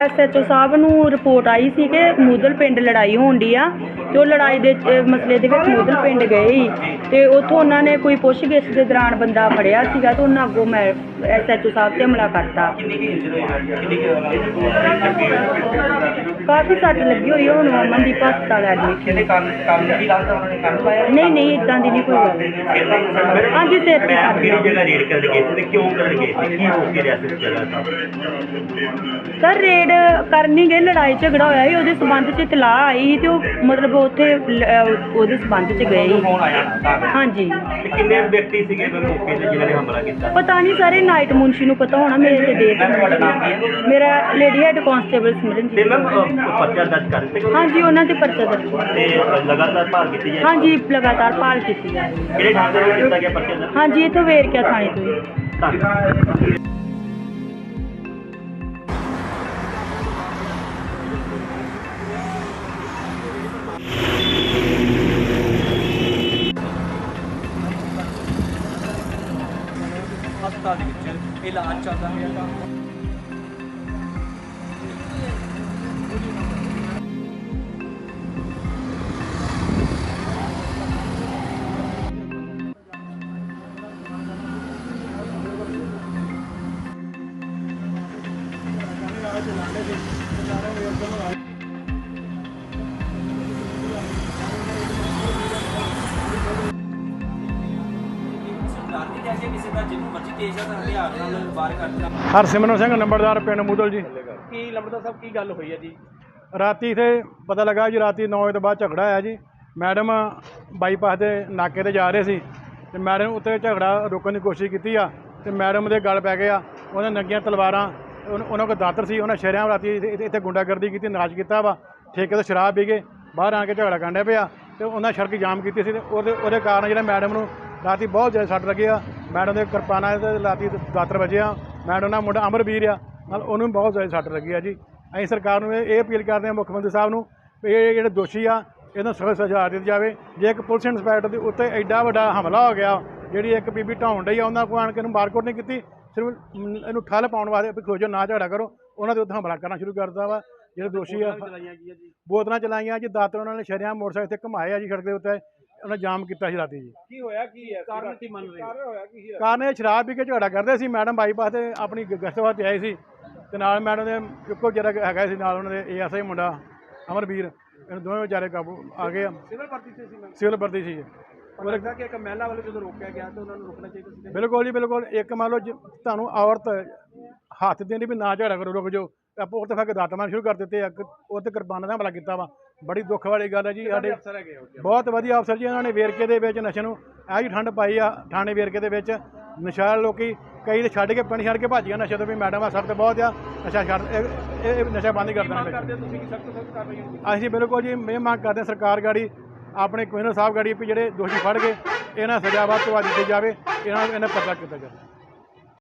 SHO ਸਾਹਿਬ ਨੂੰ report ਆਈ ਸੀ ਕਿ ਮੂਦਲ ਪਿੰਡ ਲੜਾਈ ਹੋਣ ਦੀ ਆ ਤੇ ਉਹ ਲੜਾਈ ਦੇ ਮਸਲੇ ਦੇ ਵਿੱਚ ਮੂਦਲ ਪਿੰਡ ਗਏ ਸੀ ਤੇ ਉੱਥੋਂ ਉਹਨਾਂ ਨੇ ਕੋਈ ਪੁੱਛਗਿੱਛ ਦੇ ਦੌਰਾਨ ਬੰਦਾ ਫੜਿਆ ਸੀਗਾ ਤੇ ਉਹਨਾਂ ਅੱਗੋਂ ਮੈਂ ਐਸਐਚਓ ਸਾਹਿਬ ਤੇ ਹਮਲਾ ਕਰਤਾ। ਕਾਫੀ ਸੱਟ ਲੱਗੀ ਹੋਈ ਆ, ਹੁਣ ਅਮਨਦੀਪ ਹਸਪਤਾਲ ਐਡਮਿਟ ਕਿਹਨੇ ਕੰਨ ਕੰਨ ਵੀ ਲਾਉਂਦਾ ਉਹਨਾਂ ਨੇ ਕੰਨ ਲਾਇਆ ਨਹੀਂ ਨਹੀਂ ਇਦਾਂ ਦੀ ਨਹੀਂ ਕੋਈ ਗੱਲ। ਹਾਂਜੀ ਸਿਰ ਤੇ ਮੈਂ ਸੱਟ ਕਿਹੜੀ। ਜਗ੍ਹਾ ਰੇਡ ਕਰਨ ਗਏ ਸੀ ਤੇ ਕਿਉਂ ਕਰਨ ਗਏ ਸੀ? ਕੀ ਹੋ ਕੇ ਰਿਹਾ ਸੀ ਉਸ ਜਗ੍ਹਾ ਤੇ ਸਰ ਰੇਡ ਕਰਨੀ ਗਏ ਲੜਾਈ ਝਗੜਾ ਹੋਇਆ ਸੀ ਉਹਦੇ ਸਬੰਧ ਚ ਇਤਲਾਹ ਆਈ ਸੀ ਤੇ ਉਹ ਮਤਲਬ ਉੱਥੇ ਲ- ਅਹ ਉਹਦੇ ਸਬੰਧ ਚ ਗਏ ਸੀ। ਫੋਨ ਆਇਆ ਨਾ ਤਾਂ ਹਾਂਜੀ ਕਿੰਨੇ ਵਿਅਕਤੀ ਸੀਗੇ ਮੌਕੇ ਤੇ ਜਿਨ੍ਹਾਂ ਨੇ ਹਮਲਾ ਕੀਤਾ? ਪਤਾ ਨਹੀਂ ਸਾਰੇ ਨਾਈਟ ਮੁੰਸ਼ੀ ਨੂੰ ਪਤਾ ਹੋਣਾ ਮੇਰੇ ਤੇ ਦੇ ਮੈਮ, ਤੁਹਾਡਾ ਨਾਮ ਕੀ ਹੈ? ਮੇਰਾ ਲੇਡੀ ਹੈਡ ਕਾਂਸਟੇਬਲ ਤੇ ਸਿਮਰਨਜੀਤ ਮੈਂ ਪਰਚਾ ਦਰਜ ਕਰ ਦਿੱਤੇ ਹਾਂਜੀ ਉਹਨਾਂ ਤੇ ਪਰਚਾ ਦਰਜ ਹੋਇਆ। ਤੇ ਲਗਾਤਾਰ ਭਾਲ ਕੀਤੀ ਜਾਏ ਹਾਂਜੀ ਲਗਾਤਾਰ ਭਾਲ ਕੀਤੀ ਜਾ ਰਹੀ ਹੈ। ਕਿਹੜੇ ਥਾਂ ਤੇ ਕੀਤਾ ਗਿਆ ਪਰਚਾ ਦਰਜ? ਹਾਂਜੀ ਇੱਥੋਂ ਵੇਰਕਿਆ ਥਾਣੇ ਤੋਂ ਹੀ। ਧੰਨਵਾਦ। ਇਲਾਜ ਚੱਲਦਾ ਪਿਆ ਗਾ ਸਰਦਾਰ ਦੀ ਕਹਿੰਦੇ ਕਿਸੇ ਦਾ ਜਿਹਨੂੰ ਮਰਜ਼ੀ ਤੇਜ਼ ਆ ਤਾਂ ਹਥਿਆਰ ਨਾਲ ਵਾਰ ਕਰਦਾ ਹਰਸਿਮਰਨ ਸਿੰਘ ਨੰਬਰਦਾਰ ਪਿੰਡ ਮੂਦਲ ਜੀ। ਕੀ ਲੰਬੜਾ ਸਾਹਿਬ ਕੀ ਗੱਲ ਹੋਈ ਹੈ ਜੀ? ਰਾਤੀ ਇਥੇ ਪਤਾ ਲੱਗਾ ਜੀ ਰਾਤੀ 9 ਵਜੇ ਤੋਂ ਬਾਅਦ ਝਗੜਾ ਆਇਆ ਜੀ। ਮੈਡਮ ਬਾਈਪਾਸ ਦੇ ਨਾਕੇ ਤੇ ਜਾ ਰਹੇ ਸੀ ਤੇ ਮੈਡਮ ਉੱਤੇ ਝਗੜਾ ਰੋਕਣ ਦੀ ਕੋਸ਼ਿਸ਼ ਕੀਤੀ ਆ ਤੇ ਮੈਡਮ ਦੇ ਗਲ ਪੈ ਗਏ ਆ। ਉਹਨਾਂ ਨੰਗੀਆਂ ਤਲਵਾਰਾਂ ਉਹਨਾਂ ਕੋਲ ਦਾਤਰ ਸੀ ਉਹਨਾਂ ਸ਼ਰਿਆਂ ਰਾਤੀ ਇੱਥੇ- ਗੁੰਡਾਗਰਦੀ ਕੀਤੀ ਨਾਚ ਕੀਤਾ ਵਾ। ਠੇਕੇ ਤੋਂ ਸ਼ਰਾਬ ਪੀ ਕੇ ਬਾਹਰ ਆ ਕੇ ਝਗੜਾ ਕਾਂਡੇ ਪਿਆ ਤੇ ਉਹਨਾਂ ਸੜਕ ਜਾਮ ਕੀਤੀ ਸੀ ਤੇ ਉਹਦੇ ਉਹਦੇ ਕਾਰਨ ਜਿਹੜਾ ਮੈਡਮ ਨੂੰ ਰਾਤੀ ਬਹੁਤ ਜ਼ਿਆਦਾ ਸੱਟ ਲੱਗੀ ਆ। ਮੈਡਮ ਦੇ ਕਿਰਪਾਨਾਂ ਤੇ ਰਾਤੀ ਦਾਤਰ ਵੱਜੇ ਆ। ਮੈਡਮ ਦਾ ਮੁੰਡਾ ਅਮਰਵੀਰ ਆ। ਨਾਲ ਉਹਨੂੰ ਵੀ ਬਹੁਤ ਜ਼ਿਆਦਾ ਸੱਟ ਲੱਗੀ ਆ ਜੀ। ਅਸੀਂ ਸਰਕਾਰ ਨੂੰ ਇਹ ਅਪੀਲ ਕਰਦੇ ਹਾਂ ਮੁੱਖ ਮੰਤਰੀ ਸਾਹਿਬ ਨੂੰ ਵੀ ਇਹ ਜਿਹੜੇ ਦੋਸ਼ੀ ਆ ਇਹਨਾਂ ਸਖਤ ਸਜ਼ਾ ਦਿੱਤੀ ਜਾਵੇ। ਜੇ ਇੱਕ ਪੁਲਿਸ ਇੰਸਪੈਕਟਰ ਦੇ ਉੱਤੇ ਐਡਾ ਵੱਡਾ ਹਮਲਾ ਹੋ ਗਿਆ ਜਿਹੜੀ ਇੱਕ ਬੀਬੀ ਢਾਉਣ ਡਈ ਆ ਉਹਨਾਂ ਕੋਲ ਆਣ ਕੇ ਇਹਨੂੰ ਮਾਰਕੁੱਟ ਨਹੀਂ ਕੀਤੀ ਸਿਰਫ ਇਹਨੂੰ ਠੱਲ ਪਾਉਣ ਵਾਸਤੇ ਵੀ ਖੋਜੋ ਨਾ ਝਗੜਾ ਕਰੋ। ਉਹਨਾਂ ਦੇ ਉੱਤੇ ਹਮਲਾ ਕਰਨਾ ਸ਼ੁਰੂ ਕਰ ਦਿੱਤਾ ਵਾ। ਜਿਹੜੇ ਦੋਸ਼ੀ ਆ ਬੋਤਲਾਂ ਚਲਾਈਆਂ ਜੀ। ਦਾਤਰ ਉਹਨਾਂ ਨੇ ਸ਼ਰਿਆਂ ਮੋਟਰਸਾਈਕਲ ਤੇ ਘੁਮਾਏ ਆ ਜੀ ਸੜਕ ਦੇ ਉੱਤੇ। ਉਹਨਾਂ ਜਾਮ ਕੀਤਾ ਸੀ ਰਾਤੀ ਜੀ। ਕੀ ਹੋਇਆ ਕੀ ਹੈ? ਕਾਰਨ ਕੀ ਮੰਨ ਰਹੇ ਹੋ ਹੋਇਆ ਕੀ ਹੈ ਕਾਰਨ ਇਹ ਸ਼ਰਾਬ ਪੀ ਕੇ ਝਗੜਾ ਕਰਦੇ ਸੀ ਮੈਡਮ ਬਾਈਪਾਸ ਤੇ ਆਪਣੀ ਗ- ਗਸ਼ਤ ਵਾਸਤੇ ਆਏ ਸੀ। ਤੇ ਨਾਲ ਮੈਡਮ ਦੇ ਇੱਕੋ ਜਿਹੜਾ ਹੈਗਾ ਸੀ ਨਾਲ ਉਹਨਾਂ ਦੇ ਏਐਸਆਈ ਮੁੰਡਾ ਅਮਰਵੀਰ। ਇਹਨਾਂ ਦੋਵੇਂ ਵਿਚਾਰੇ ਕਾਬੂ ਆ ਗਏ। ਸਿਵਲ ਤੇ ਸੀ ਮੈਂ ਸਿਵਲ ਵਰਦੀ ਸੀ। ਪਰ ਲੱਗਾ ਕਿ ਇੱਕ ਮਹਿਲਾ ਵਾਲੇ ਜਦੋਂ ਰੋਕਿਆ ਗਿਆ ਤਾਂ ਉਹਨਾਂ ਨੂੰ ਰੁਕਣਾ ਚਾਹੀਦਾ ਸੀ ਬਿਲਕੁਲ ਜੀ ਬਿਲਕੁਲ। ਇੱਕ ਮੰਨ ਲਓ ਤੁਹਾਨੂੰ ਔਰਤ ਹੱਥ ਦੇਣੀ ਵੀ ਨਾ ਝਗੜਾ ਕਰੋ ਰੁਕ ਜਾਓ। ਆਪਾਂ ਉੱਥੇ ਫਿਰ ਕੇ ਦਾਤ ਮਾਰਨ ਸ਼ੁਰੂ ਕਰ ਦਿੱਤੇ ਆ। ਉਹ ਤੇ ਕਿਰਪਾਨਾਂ ਦਾ ਹਮਲਾ ਕੀਤਾ ਵਾ। ਬੜੀ ਦੁੱਖ ਵਾਲੀ ਗੱਲ ਹੈ ਜੀ ਸਾਡੇ ਅਫਸਰ ਹੈਗੇ ਹੋ ਬਹੁਤ ਵਧੀਆ ਅਫਸਰ ਜੀ ਇਹਨਾਂ ਨੇ ਵੇਰਕੇ ਦੇ ਵਿੱਚ ਨਸ਼ੇ ਨੂੰ ਇਹ ਜੀ ਠੰਡ ਪਾਈ ਆ ਥਾਣੇ ਵੇਰਕੇ ਦੇ ਵਿੱਚ। ਨਸ਼ਾ ਲੋਕੀ ਕਈ ਤੇ ਛੱਡ ਕੇ ਪਿੰਡ ਛੱਡ ਕੇ ਭੱਜ ਗਿਆ ਨਸ਼ੇ ਤੋਂ ਵੀ ਮੈਡਮ ਆ ਸਖਤ ਬਹੁਤ ਆ ਨਸ਼ਾ ਛੱਡ ਇਹ- ਇਹ ਨਸ਼ਾ ਬੰਦ ਕਰ ਦੇਣਾ ਅਸੀਂ ਬਿਲਕੁਲ ਜੀ ਇਹ ਮੰਗ ਕਰਦੇ ਸਰਕਾਰ ਗਾੜੀ ਆਪਣੇ ਕਮਿਸ਼ਨਰ ਸਾਹਿਬ ਗਾੜੀ ਵੀ ਜਿਹੜੇ ਦੋਸ਼ੀ ਫੜ ਕੇ ਇਹਨਾਂ ਸਜ਼ਾ ਵੱਧ ਤੋਂ ਵੱਧ ਦਿੱਤੀ ਜਾਵੇ ਇਹਨਾਂ ਨੂੰ ਇਹਨਾਂ ਪਰਚਾ ਕੀਤਾ ਜਾਵੇ।